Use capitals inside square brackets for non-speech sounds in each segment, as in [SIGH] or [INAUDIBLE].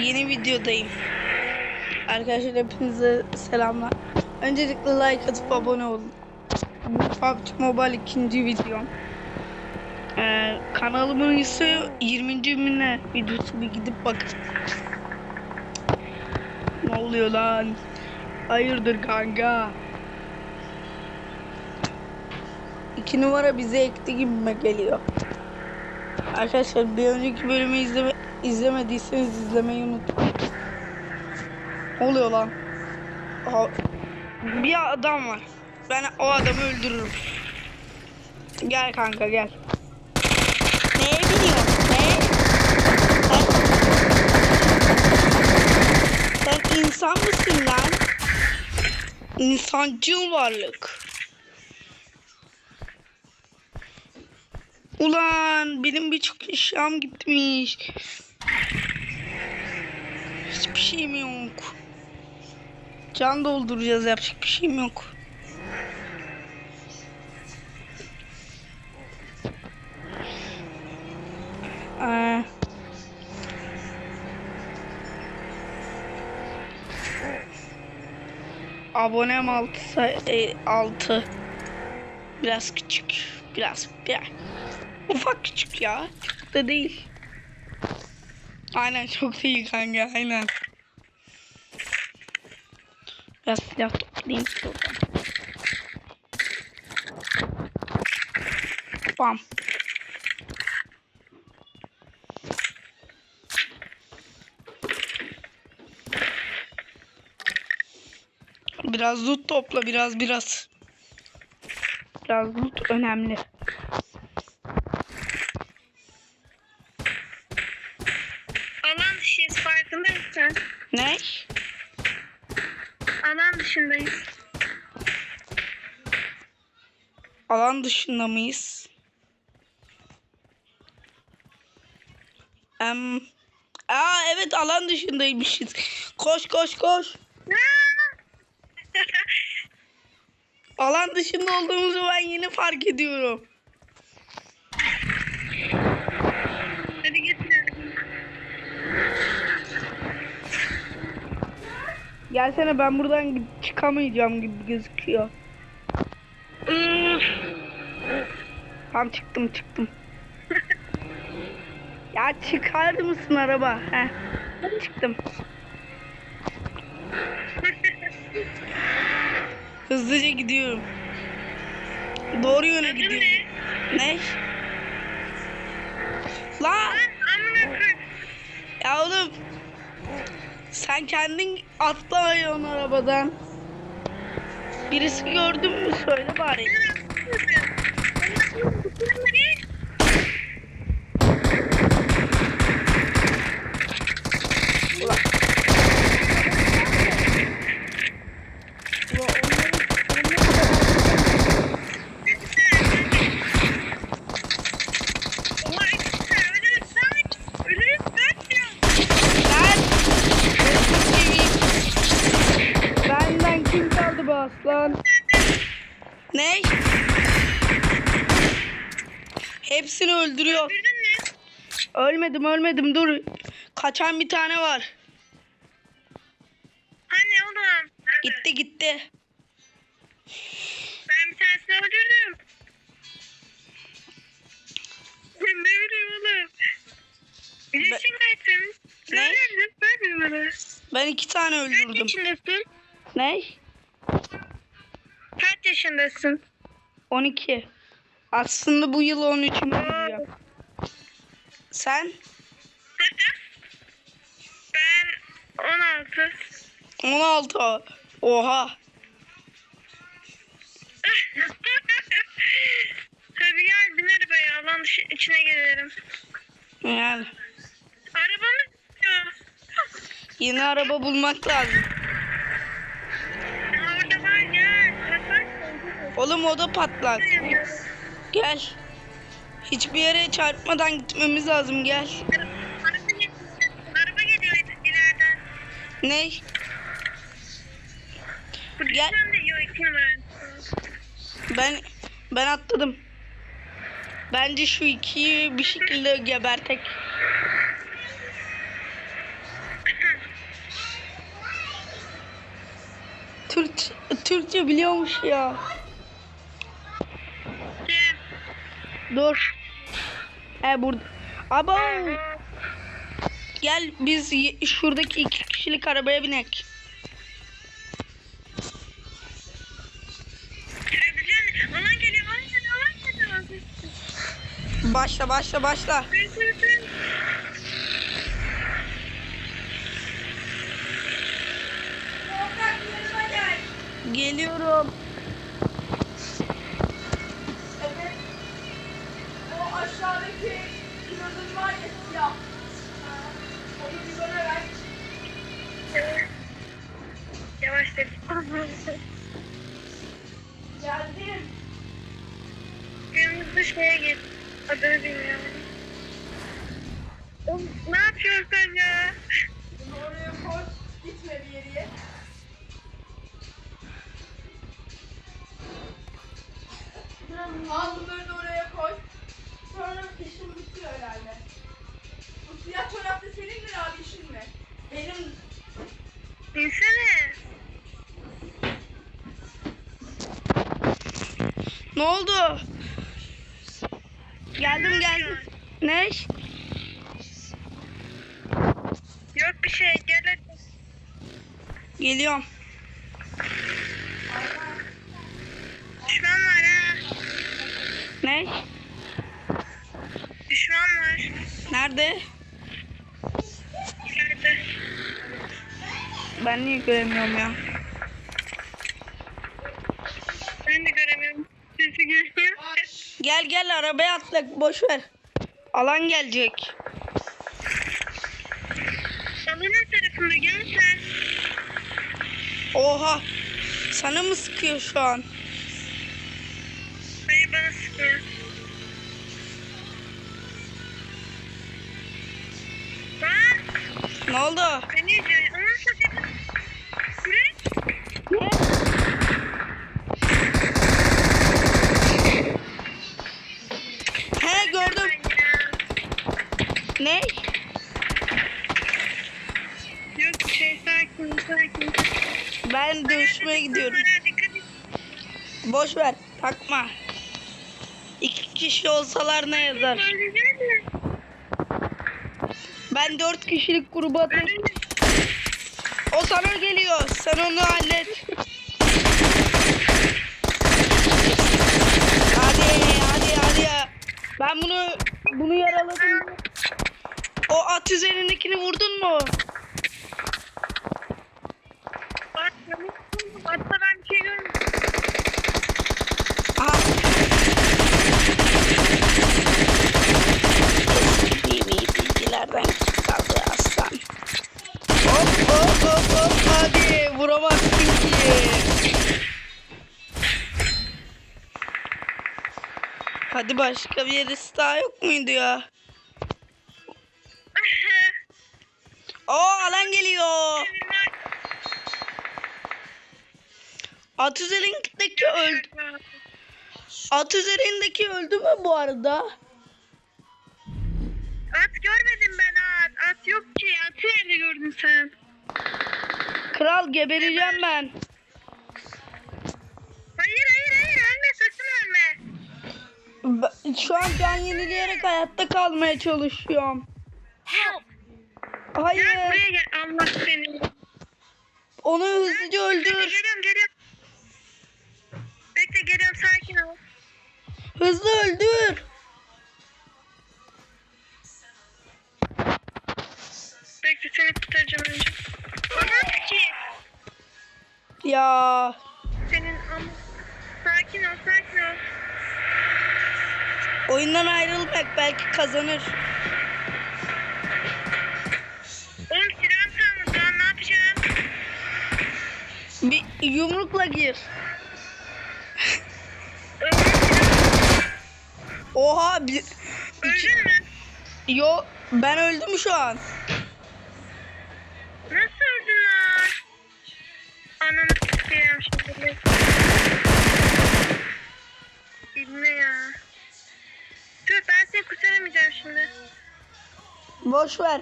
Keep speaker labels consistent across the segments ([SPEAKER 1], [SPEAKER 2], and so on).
[SPEAKER 1] Yeni videodayım. Arkadaşlar hepinize selamlar. Öncelikle like atıp abone olun. PUBG Mobile ikinci videom. Ee, kanalımın ise 20. mi ne videosu bir gidip bakın. Ne oluyor lan? Hayırdır kanka? İki numara bize ekti gibime geliyor. Arkadaşlar bir önceki bölümü izleme, izlemediyseniz izlemeyi unutmayın. Oluyor lan? Aha, bir adam var. Ben o adamı öldürürüm. Gel kanka gel. Neye biniyorsun? Ne? Sen, sen insan mısın lan? İnsancıl varlık. Ulan benim birçok eşyam gitmiş. Hiçbir şeyim yok. Can dolduracağız yapacak bir şeyim yok. Ee, abonem 6 6 biraz küçük biraz biraz ufak küçük ya. Çok da değil. Aynen çok değil kanka aynen. Biraz silah toplayayım şuradan. Bam. Biraz loot topla biraz biraz. Biraz loot önemli.
[SPEAKER 2] Dışındayız.
[SPEAKER 1] Alan dışında mıyız? Em, Aa evet alan dışındaymışız. Koş koş koş. Alan dışında olduğumuzu ben yeni fark ediyorum.
[SPEAKER 2] Hadi getirelim.
[SPEAKER 1] Gelsene ben buradan çıkamayacağım gibi gözüküyor. Tam çıktım çıktım. ya çıkar mısın araba? Heh. Çıktım. Hızlıca gidiyorum. Doğru yöne
[SPEAKER 2] Adın
[SPEAKER 1] gidiyorum.
[SPEAKER 2] ne?
[SPEAKER 1] Ne? La
[SPEAKER 2] koyayım.
[SPEAKER 1] ya oğlum. Sen kendin atla ayağın arabadan. Birisi gördün mü söyle bari. Öldürüyor.
[SPEAKER 2] Öldürdün mü?
[SPEAKER 1] Ölmedim ölmedim dur. Kaçan bir tane var.
[SPEAKER 2] Hani oğlum?
[SPEAKER 1] Gitti gitti.
[SPEAKER 2] Ben bir tanesini öldürdüm. ne bileyim oğlum. Yaşın kaç senin?
[SPEAKER 1] Ne?
[SPEAKER 2] Ben bilmiyorum.
[SPEAKER 1] Ben iki tane
[SPEAKER 2] Kaç
[SPEAKER 1] öldürdüm.
[SPEAKER 2] yaşındasın?
[SPEAKER 1] Ne?
[SPEAKER 2] Kaç yaşındasın?
[SPEAKER 1] 12. Aslında bu yıl 13'üme giriyor. Sen?
[SPEAKER 2] Ben 16.
[SPEAKER 1] 16. Oha. [LAUGHS]
[SPEAKER 2] Hadi gel bin arabaya alan dışı içine gelelim.
[SPEAKER 1] Yani
[SPEAKER 2] Arabamız yok.
[SPEAKER 1] yeni araba bulmak lazım.
[SPEAKER 2] Orada var. Bak,
[SPEAKER 1] Oğlum o da patlak. Gel. Hiçbir yere çarpmadan gitmemiz lazım gel.
[SPEAKER 2] Araba geliyor. İleriden.
[SPEAKER 1] Ne? Gel. Ben ben atladım. Bence şu ikiyi bir şekilde gebertek. Türk Türkçe biliyormuş ya. Dur. He burada. Abo. Gel biz şuradaki iki kişilik arabaya binek. Başla başla başla. Geliyorum.
[SPEAKER 2] 19. Ne
[SPEAKER 1] oldu? Geldim geldim. Ne?
[SPEAKER 2] Yok bir şey. Gel hadi.
[SPEAKER 1] Geliyorum.
[SPEAKER 2] Düşman var ha.
[SPEAKER 1] Ne?
[SPEAKER 2] Düşman var.
[SPEAKER 1] Nerede?
[SPEAKER 2] Nerede?
[SPEAKER 1] Ben niye göremiyorum ya?
[SPEAKER 2] Ben de göremiyorum. Sesi görüyor.
[SPEAKER 1] Gel gel arabaya atla boş ver. Alan gelecek.
[SPEAKER 2] Salonun tarafında gel sen.
[SPEAKER 1] Oha. Sana mı sıkıyor şu an?
[SPEAKER 2] Hayır bana sıkıyor. Bak.
[SPEAKER 1] Ne oldu? Boş ver. Takma. İki kişi olsalar ne yazar? Ben dört kişilik gruba atayım. O sana geliyor. Sen onu hallet. Hadi hadi hadi ya. Ben bunu bunu yaraladım. O at üzerindekini vurdun mu?
[SPEAKER 2] Bak, Hatta ben bir şey görmedim.
[SPEAKER 1] Aha. İyi iyi bilgilerden kaldı aslan. Hop hop hop hop hadi vuramazsın ki. Hadi başka bir yerisi daha yok muydu ya? [LAUGHS] Oo alan geliyor. At üzerindeki öldü. At üzerindeki öldü mü bu arada?
[SPEAKER 2] At görmedim ben at. At yok ki. Atı nerede gördün sen?
[SPEAKER 1] Kral gebereceğim ben.
[SPEAKER 2] Hayır hayır hayır ölme sakın ölme.
[SPEAKER 1] Ben- Şu an can yenileyerek hayatta kalmaya çalışıyorum.
[SPEAKER 2] Help. Gel
[SPEAKER 1] Hayır.
[SPEAKER 2] buraya gel. Allah seni.
[SPEAKER 1] Onu hızlıca öldür.
[SPEAKER 2] Geliyorum geliyorum. Bekle geliyorum sakin ol.
[SPEAKER 1] Hızlı öldür.
[SPEAKER 2] Bekle seni kurtaracağım önce. Bana ki.
[SPEAKER 1] Ya.
[SPEAKER 2] Senin ama. Sakin ol sakin ol.
[SPEAKER 1] Oyundan ayrılmak belki kazanır.
[SPEAKER 2] Oğlum silahım kalmadı lan ne yapacağım?
[SPEAKER 1] Bir yumrukla gir. Oha. Bir...
[SPEAKER 2] Öldün mü?
[SPEAKER 1] Yo ben öldüm şu an.
[SPEAKER 2] Nasıl öldün lan? Ananı sikeyim şimdi.
[SPEAKER 1] Boş ver.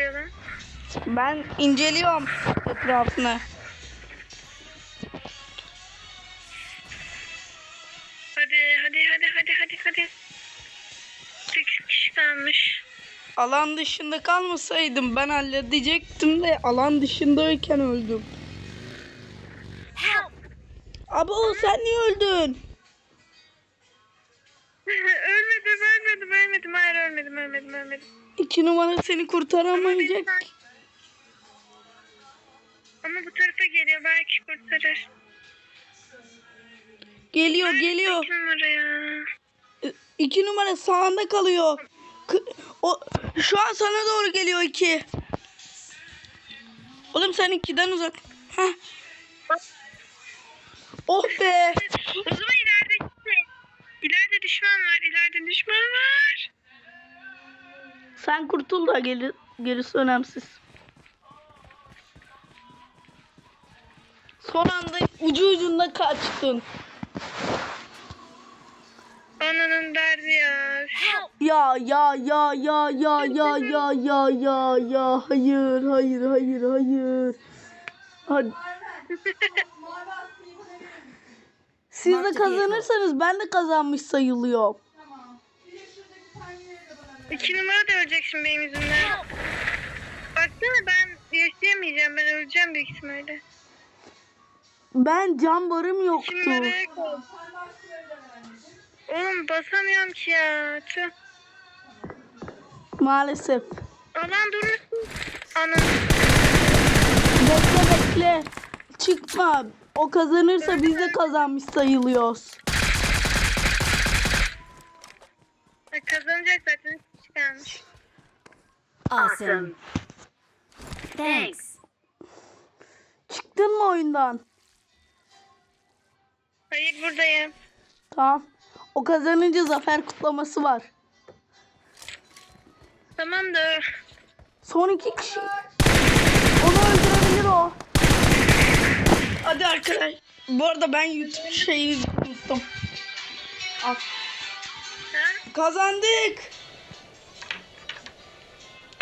[SPEAKER 2] yapıyorsun?
[SPEAKER 1] Ben inceliyorum etrafını.
[SPEAKER 2] Hadi hadi hadi hadi hadi hadi. 8 kişi kalmış.
[SPEAKER 1] Alan dışında kalmasaydım ben halledecektim de alan dışındayken öldüm. Abo sen niye öldün? [LAUGHS]
[SPEAKER 2] ölmedim ölmedim ölmedim. Hayır ölmedim ölmedim ölmedim.
[SPEAKER 1] İki numara seni kurtaramayacak.
[SPEAKER 2] Ama bu tarafa geliyor belki kurtarır.
[SPEAKER 1] Geliyor geliyor.
[SPEAKER 2] Kim numara ya?
[SPEAKER 1] İki numara sağında kalıyor. O şu an sana doğru geliyor iki. Oğlum sen ikiden uzak. Heh. Oh be.
[SPEAKER 2] O zaman. İleride düşman var. ileride düşman var.
[SPEAKER 1] Sen kurtul da geri, gerisi önemsiz. Son anda ucu ucunda kaçtın.
[SPEAKER 2] Ananın derdi ya.
[SPEAKER 1] Ya ya ya ya ya ya ya ya ya ya hayır hayır hayır hayır. Hadi. [LAUGHS] Siz de kazanırsanız ben de kazanmış sayılıyorum.
[SPEAKER 3] Ver.
[SPEAKER 2] İki numara da ölecek şimdi benim yüzümden. Baksana ben yaşayamayacağım. Ben öleceğim büyük ihtimalle.
[SPEAKER 1] Ben can barım
[SPEAKER 2] İki
[SPEAKER 1] yoktu.
[SPEAKER 2] numaraya koy. Oğlum basamıyorum ki ya. Tüh.
[SPEAKER 1] Maalesef.
[SPEAKER 2] Alan durursun. Anam.
[SPEAKER 1] Bekle bekle. Çıkma. O kazanırsa biz de kazanmış sayılıyoruz.
[SPEAKER 2] Ha, Kazanacak zaten. Kişi kalmış.
[SPEAKER 4] Awesome. Thanks.
[SPEAKER 1] Çıktın mı oyundan?
[SPEAKER 2] Hayır buradayım.
[SPEAKER 1] Tamam. O kazanınca zafer kutlaması var.
[SPEAKER 2] Tamam da
[SPEAKER 1] Son iki kişi. Onu öldürebilir o. Hadi arkadaş. Bu arada ben YouTube şeyi unuttum. Al. Kazandık.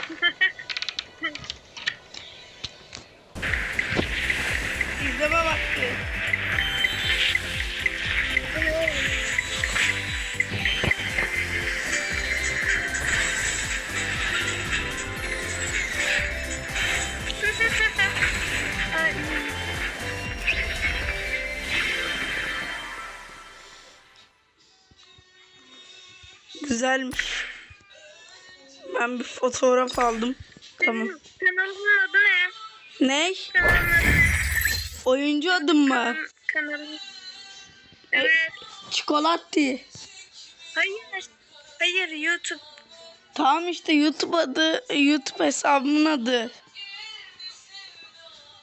[SPEAKER 1] [LAUGHS] İzleme vakti. güzelmiş. Ben bir fotoğraf aldım. Tamam.
[SPEAKER 2] Kanalımın adı ne?
[SPEAKER 1] Ne? Oyuncu adım mı?
[SPEAKER 2] Kanalım. Evet.
[SPEAKER 1] Çikolatti.
[SPEAKER 2] Hayır. Hayır YouTube.
[SPEAKER 1] Tamam işte YouTube adı, YouTube hesabımın adı.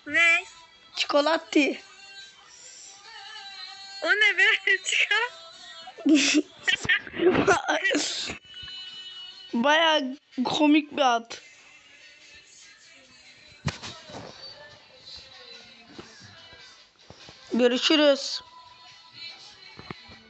[SPEAKER 2] Ne?
[SPEAKER 1] Çikolatti.
[SPEAKER 2] O ne be? [LAUGHS] Çikolatti. [LAUGHS]
[SPEAKER 1] Baya komik bir ad. Görüşürüz.